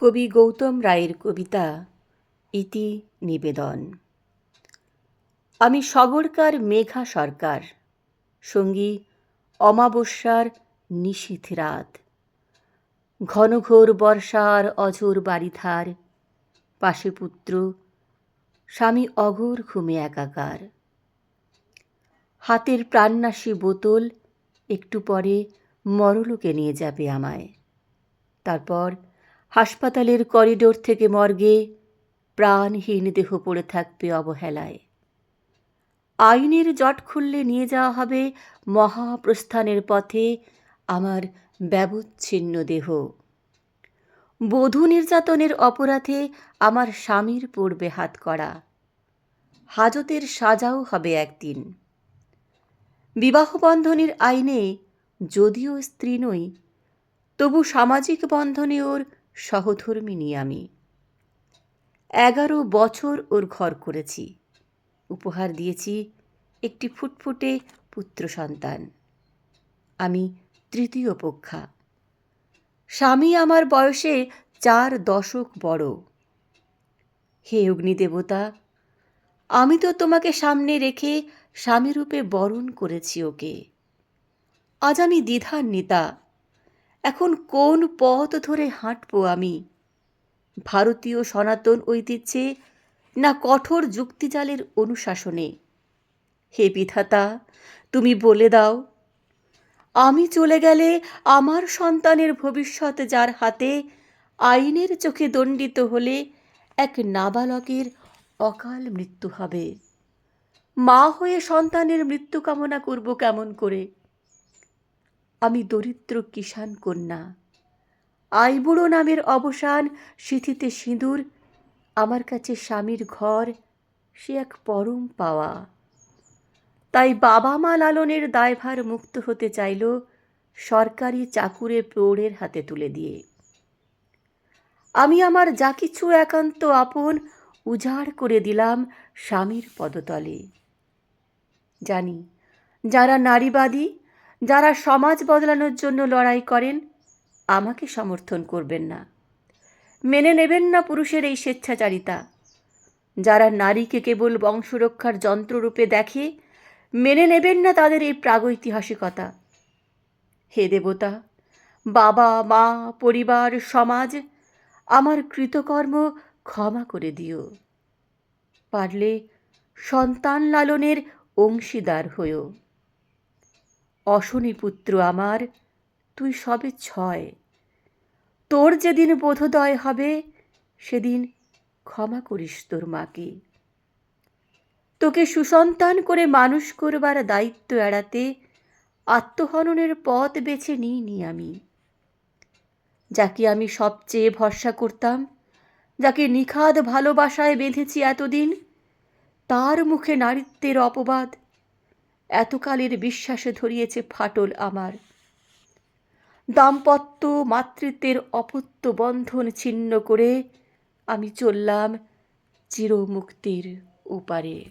কবি গৌতম রায়ের কবিতা ইতি নিবেদন। আমি সগরকার মেঘা সরকার, সঙ্গী অমাবস্যার নিশীথ রাত। ঘনঘোর বর্ষার অঝোর বাড়িধার পাশে পুত্র, স্বামী অঘোর ঘুমে একাকার। হাতের প্রাণনাশী বোতল, একটু পরে মরলোকে নিয়ে যাবে আমায়। তারপর হাসপাতালের করিডোর থেকে মর্গে প্রাণহীন দেহ পড়ে থাকবে অবহেলায়। আইনের জট খুললে নিয়ে যাওয়া হবে মহাপ্রস্থানের পথে আমার ব্যবচ্ছিন্ন দেহ। বধূ নির্যাতনের অপরাধে আমার স্বামীর পড়বে হাত করা। হাজতের সাজাও হবে একদিন। বিবাহ বন্ধনের আইনে যদিও স্ত্রী নই, তবু সামাজিক বন্ধনে ওর সহধর্মিনী আমি। এগারো বছর ওর ঘর করেছি। উপহার দিয়েছি একটি ফুটফুটে পুত্র সন্তান। আমি তৃতীয় পক্ষা। স্বামী আমার বয়সে চার দশক বড়। হে অগ্নিদেবতা আমি তো তোমাকে সামনে রেখে স্বামীরূপে বরণ করেছি ওকে। আজ আমি দ্বিধান্বিতা এখন কোন পথ ধরে হাঁটবো আমি? ভারতীয় সনাতন ঐতিহ্যে না কঠোর যুক্তিজালের অনুশাসনে? হে বিধাতা, তুমি বলে দাও, আমি চলে গেলে আমার সন্তানের ভবিষ্যৎ যার হাতে আইনের চোখে দণ্ডিত হলে এক নাবালকের অকাল মৃত্যু হবে। মা হয়ে সন্তানের মৃত্যু কামনা করব কেমন করে? আমি দরিদ্র কিষান কন্যা। আইবুড়ো নামের অবসান সিথিতে সিঁদুর, আমার কাছে স্বামীর ঘর, সে এক পরম পাওয়া। তাই বাবা মা লালনের দায়ভার মুক্ত হতে চাইল সরকারি চাকুরে প্রৌঢ়ের হাতে তুলে দিয়ে। আমি আমার যা কিছু একান্ত আপন উজাড় করে দিলাম স্বামীর পদতলে। জানি, যারা নারীবাদী যারা সমাজ বদলানোর জন্য লড়াই করেন, আমাকে সমর্থন করবেন না। মেনে নেবেন না পুরুষের এই স্বেচ্ছাচারিতা। যারা নারীকে কেবল বংশরক্ষার যন্ত্ররূপে দেখে, মেনে নেবেন না তাদের এই প্রাগৈতিহাসিকতা। হে দেবতা, বাবা, মা, পরিবার, সমাজ, আমার কৃতকর্ম ক্ষমা করে দিও। পারলে সন্তান লালনের অংশীদার হয়েও অশনি পুত্র আমার, তুই সবে ছয়। তোর যেদিন বোধোদয় হবে, সেদিন ক্ষমা করিস তোর মাকে। তোকে সুসন্তান করে মানুষ করবার দায়িত্ব এড়াতে আত্মহননের পথ বেছে নিইনি আমি। যাকে আমি সবচেয়ে ভরসা করতাম, যাকে নিখাদ ভালোবাসায় বেঁধেছি এতদিন, তার মুখে নারীত্বের অপবাদ এতকালের বিশ্বাসে ধরিয়েছে ফাটল আমার। দাম্পত্য মাতৃত্বের অপত্য বন্ধন ছিন্ন করে আমি চললাম চিরমুক্তির ওপারে।